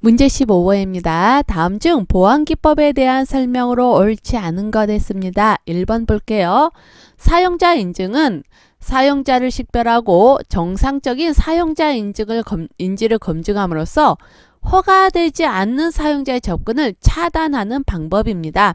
문제 15호입니다. 다음 중 보안기법에 대한 설명으로 옳지 않은 것 했습니다. 1번 볼게요. 사용자 인증은 사용자를 식별하고 정상적인 사용자 인증을 검, 인지를 검증함으로써 허가되지 않는 사용자의 접근을 차단하는 방법입니다.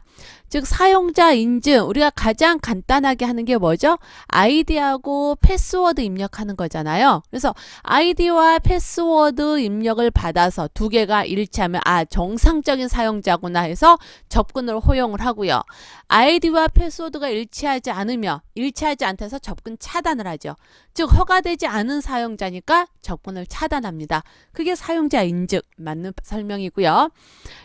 즉 사용자 인증 우리가 가장 간단하게 하는 게 뭐죠? 아이디하고 패스워드 입력하는 거잖아요. 그래서 아이디와 패스워드 입력을 받아서 두 개가 일치하면 아 정상적인 사용자구나 해서 접근을 허용을 하고요. 아이디와 패스워드가 일치하지 않으며 일치하지 않다 해서 접근 차단을 하죠. 즉 허가되지 않은 사용자니까 접근을 차단합니다. 그게 사용자 인증 맞는 설명이고요.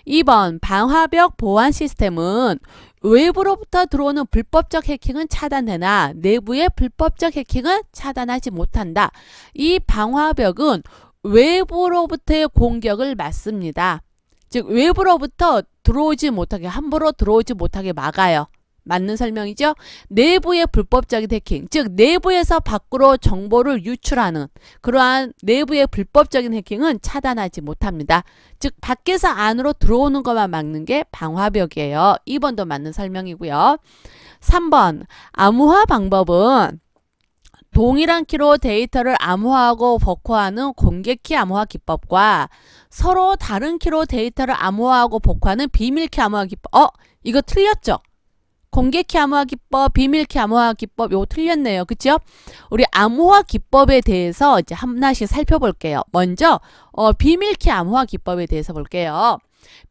2번 방화벽 보안 시스템은 외부로부터 들어오는 불법적 해킹은 차단되나 내부의 불법적 해킹은 차단하지 못한다. 이 방화벽은 외부로부터의 공격을 막습니다. 즉 외부로부터 들어오지 못하게 함부로 들어오지 못하게 막아요. 맞는 설명이죠. 내부의 불법 적인 해킹, 즉 내부에서 밖으로 정보를 유출하는 그러한 내부의 불법적인 해킹은 차단하지 못합니다. 즉 밖에서 안으로 들어오는 것만 막는 게 방화벽이에요. 2번도 맞는 설명이고요. 3번 암호화 방법은 동일한 키로 데이터를 암호화하고 복호하는 공개키 암호화 기법과 서로 다른 키로 데이터를 암호화하고 복호하는 비밀키 암호화 기법. 어, 이거 틀렸죠? 공개키 암호화 기법, 비밀키 암호화 기법 요거 틀렸네요. 그쵸? 우리 암호화 기법에 대해서 이제 하나씩 살펴볼게요. 먼저 어, 비밀키 암호화 기법에 대해서 볼게요.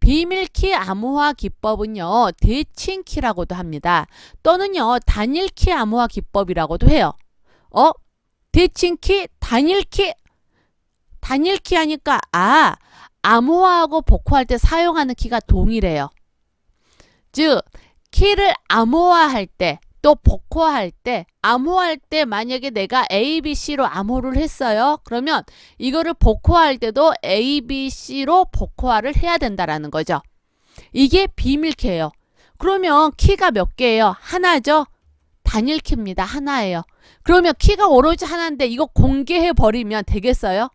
비밀키 암호화 기법은요. 대칭키라고도 합니다. 또는요. 단일키 암호화 기법이라고도 해요. 어? 대칭키, 단일키, 단일키 하니까 아, 암호화하고 복호할 때 사용하는 키가 동일해요. 즉 키를 암호화할 때 또 복호할 때 암호할 때 만약에 내가 A, B, C로 암호를 했어요. 그러면 이거를 복호할 때도 A, B, C로 복호화를 해야 된다라는 거죠. 이게 비밀키예요. 그러면 키가 몇 개예요? 하나죠. 단일 키입니다. 하나예요. 그러면 키가 오로지 하나인데 이거 공개해 버리면 되겠어요?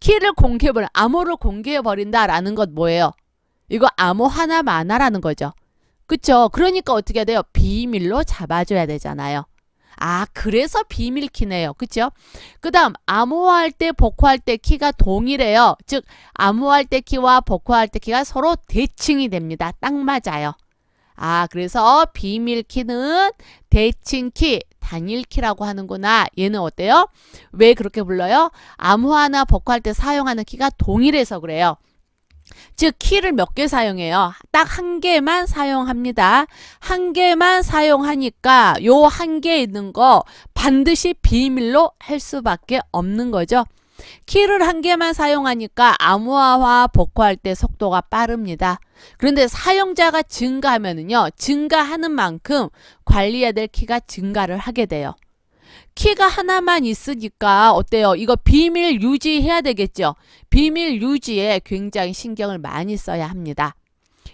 키를 공개해 버려 암호를 공개해 버린다라는 것 뭐예요? 이거 암호 하나만하라는 거죠. 그쵸? 그러니까 어떻게 해야 돼요? 비밀로 잡아줘야 되잖아요. 아, 그래서 비밀 키네요. 그쵸? 그 다음, 암호화할 때, 복호할 때 키가 동일해요. 즉, 암호할 때 키와 복호할 때 키가 서로 대칭이 됩니다. 딱 맞아요. 아, 그래서 비밀 키는 대칭 키, 단일 키라고 하는구나. 얘는 어때요? 왜 그렇게 불러요? 암호화나 복호할 때 사용하는 키가 동일해서 그래요. 즉 키를 몇 개 사용해요. 딱 한 개만 사용합니다. 한 개만 사용하니까 요 한 개 있는 거 반드시 비밀로 할 수밖에 없는 거죠. 키를 한 개만 사용하니까 암호화와 복호할 때 속도가 빠릅니다. 그런데 사용자가 증가하면은요, 증가하는 만큼 관리해야 될 키가 증가를 하게 돼요. 키가 하나만 있으니까 어때요? 이거 비밀 유지해야 되겠죠? 비밀 유지에 굉장히 신경을 많이 써야 합니다.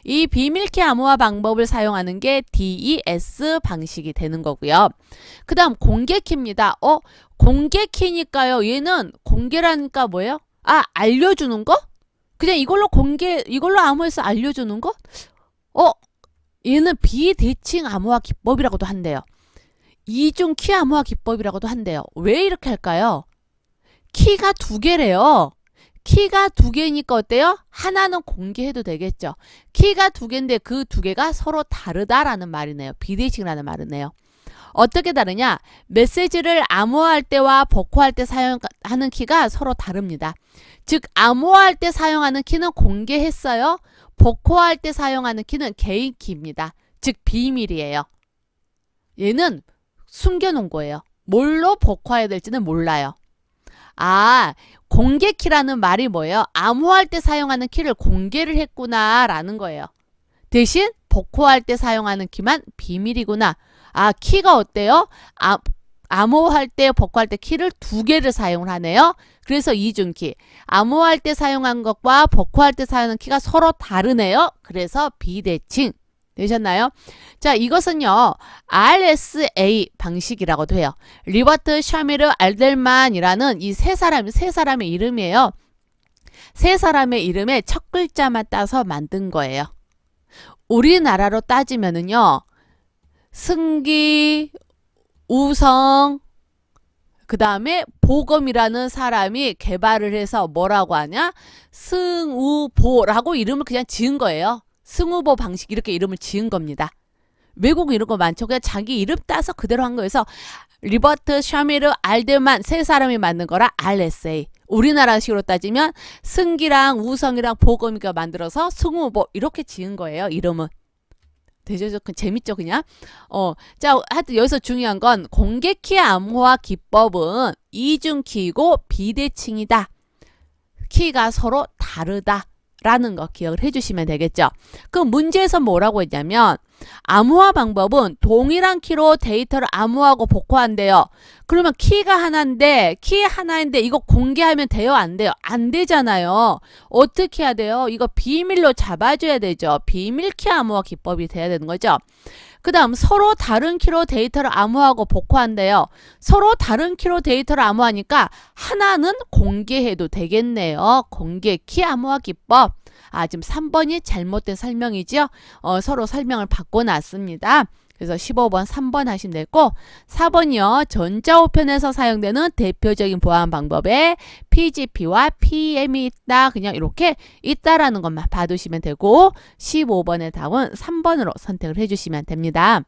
이 비밀키 암호화 방법을 사용하는 게 DES 방식이 되는 거고요. 그 다음 공개키입니다. 어? 공개키니까요. 얘는 공개라니까 뭐예요? 아, 알려주는 거? 그냥 이걸로 공개, 이걸로 암호해서 알려주는 거? 어? 얘는 비대칭 암호화 기법이라고도 한대요. 이중 키 암호화 기법이라고도 한대요. 왜 이렇게 할까요? 키가 두 개래요. 키가 두 개니까 어때요? 하나는 공개해도 되겠죠. 키가 두 개인데 그 두 개가 서로 다르다라는 말이네요. 비대칭이라는 말이네요. 어떻게 다르냐? 메시지를 암호할 때와 복호할 때 사용하는 키가 서로 다릅니다. 즉 암호할 때 사용하는 키는 공개했어요. 복호할 때 사용하는 키는 개인 키입니다. 즉 비밀이에요. 얘는 숨겨놓은 거예요. 뭘로 복화해야 될지는 몰라요. 아, 공개 키라는 말이 뭐예요? 암호할 때 사용하는 키를 공개를 했구나 라는 거예요. 대신 복호할 때 사용하는 키만 비밀이구나. 아, 키가 어때요? 아, 암호할 때, 복호할 때 키를 두 개를 사용을 하네요. 그래서 이중키. 암호할 때 사용한 것과 복호할 때 사용하는 키가 서로 다르네요. 그래서 비대칭. 되셨나요? 자, 이것은요, RSA 방식이라고도 해요. 리버트 샤미르 알델만이라는 이 세 사람, 세 사람의 이름이에요. 세 사람의 이름의 첫 글자만 따서 만든 거예요. 우리나라로 따지면은요. 승기, 우성, 그 다음에 보검이라는 사람이 개발을 해서 뭐라고 하냐? 승우보라고 이름을 그냥 지은 거예요. 승우보 방식 이렇게 이름을 지은 겁니다. 외국 이런 거 많죠. 그냥 자기 이름 따서 그대로 한 거여서 리버트, 샤미르, 알데만 세 사람이 만든 거라 RSA. 우리나라식으로 따지면 승기랑 우성이랑 보검이가 만들어서 승우보 이렇게 지은 거예요. 이름은. 되죠? 그 재밌죠, 그냥? 어, 자, 하여튼 여기서 중요한 건 공개키 암호화 기법은 이중키이고 비대칭이다. 키가 서로 다르다. 라는 거 기억을 해주시면 되겠죠. 그 문제에서 뭐라고 했냐면 암호화 방법은 동일한 키로 데이터를 암호하고 복호한대요. 그러면 키가 하나인데 키 하나인데 이거 공개하면 돼요? 안 돼요? 안 되잖아요. 어떻게 해야 돼요? 이거 비밀로 잡아줘야 되죠. 비밀 키 암호화 기법이 돼야 되는 거죠. 그 다음 서로 다른 키로 데이터를 암호하고 복호한대요. 서로 다른 키로 데이터를 암호하니까 하나는 공개해도 되겠네요. 공개 키 암호화 기법. 아 지금 3번이 잘못된 설명이죠. 어, 서로 설명을 바꿔놨습니다. 그래서 15번, 3번 하시면 되고 4번이요. 전자우편에서 사용되는 대표적인 보안 방법에 PGP와 PM이 있다. 그냥 이렇게 있다라는 것만 봐두시면 되고 15번의 답은 3번으로 선택을 해주시면 됩니다.